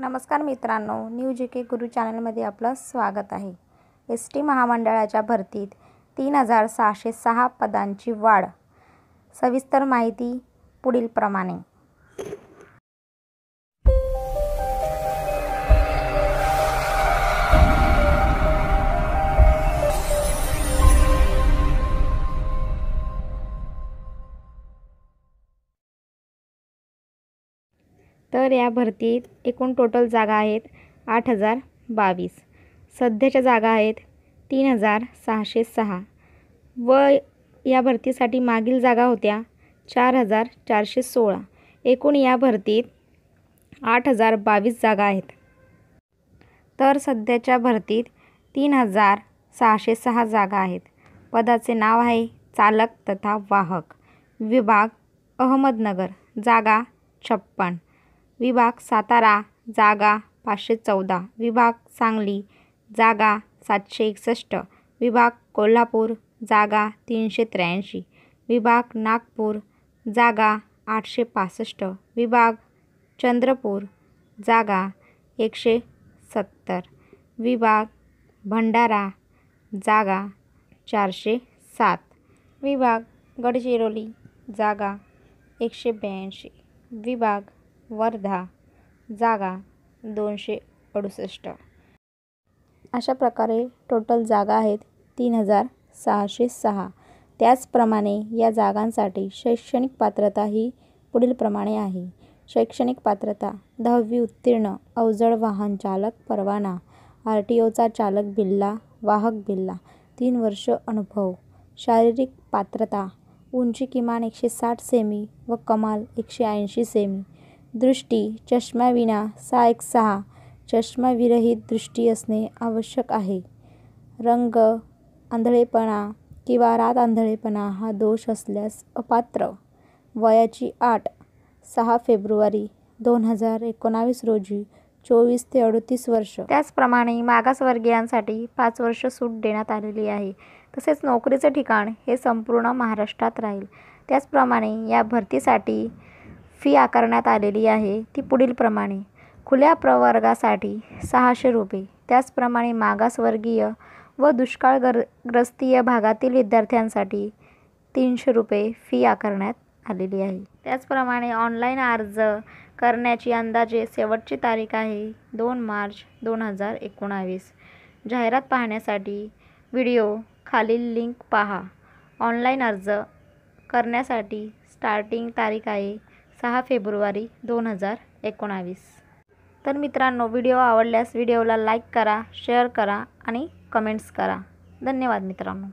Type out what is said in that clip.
नमस्कार मित्रांनो न्यू जे के गुरु चॅनलमध्ये आपलं स्वागत आहे. एस टी महामंडळाच्या भरतीत तीन हजार सहाशे सहा पदांची वाढ. सविस्तर माहिती पुढीलप्रमाणे. तर या भरतीत एकूण टोटल जागा आहेत आठ हजार बावीस. सध्याच्या जागा आहेत तीन हजार सहाशे सहा. व या भरतीसाठी मागील जागा होत्या चार हजार चारशे सोळा. एकूण या भरतीत आठ हजार बावीस जागा आहेत. तर सध्याच्या भरतीत तीन हजार सहाशे सहा जागा आहेत. पदाचे नाव आहे चालक तथा वाहक. विभाग अहमदनगर. जागा छप्पन. विभाग सातारा जागा पाचशे चौदा. विभाग सांगली जागा सातशे एकसष्ट. विभाग कोल्हापूर जागा तीनशे त्र्याऐंशी. विभाग नागपूर जागा आठशे पासष्ट. विभाग चंद्रपूर जागा एकशे सत्तर. विभाग भंडारा जागा चारशे सात. विभाग गडचिरोली जागा एकशे ब्याऐंशी. विभाग वर्धा जागा दोनशे अडुसष्ट. अशा प्रकारे टोटल जागा आहेत तीन हजार सहाशे सहा. त्याचप्रमाणे या जागांसाठी शैक्षणिक पात्रता ही पुढीलप्रमाणे आहे. शैक्षणिक पात्रता दहावी उत्तीर्ण अवजड वाहन चालक परवाना आर टी ओचा चालक बिल्ला वाहक बिल्ला तीन वर्ष अनुभव शारीरिक पात्रता उंची किमान एकशे साठ सेमी व कमाल एकशे ऐंशी सेमी. दृष्टी चष्म्याविना सहा एक सहा चष्माविरहित दृष्टी असणे आवश्यक आहे. रंग आंधळेपणा किंवा रात आंधळेपणा हा दोष असल्यास अपात्र. वयाची आठ सहा फेब्रुवारी दोन हजार एकोणावीस रोजी चोवीस ते अडतीस वर्ष. त्याचप्रमाणे मागासवर्गीयांसाठी पाच वर्ष सूट देण्यात आलेली आहे. तसेच नोकरीचे ठिकाण हे संपूर्ण महाराष्ट्रात राहील. त्याचप्रमाणे या भरतीसाठी फी आकारण्यात आलेली आहे. ती पुढीलप्रमाणे खुल्या प्रवर्गासाठी सहाशे रुपये. त्याचप्रमाणे मागासवर्गीय व दुष्काळ गर ग्रस्तीय भागातील विद्यार्थ्यांसाठी तीनशे रुपये फी आकारण्यात आलेली आहे. त्याचप्रमाणे ऑनलाईन अर्ज करण्याची अंदाजे शेवटची तारीख आहे. दोन मार्च दोन हजार एकोणावीस. जाहिरात पाहण्यासाठी व्हिडिओ खालील लिंक पहा. ऑनलाईन अर्ज करण्यासाठी स्टार्टिंग तारीख आहे. सहा फेब्रुवारी दोन हजार एकोणावीस. तर मित्रांनो व्हिडिओ आवडल्यास व्हिडिओला लाईक करा शेअर करा आणि कमेंट्स करा. धन्यवाद मित्रांनो.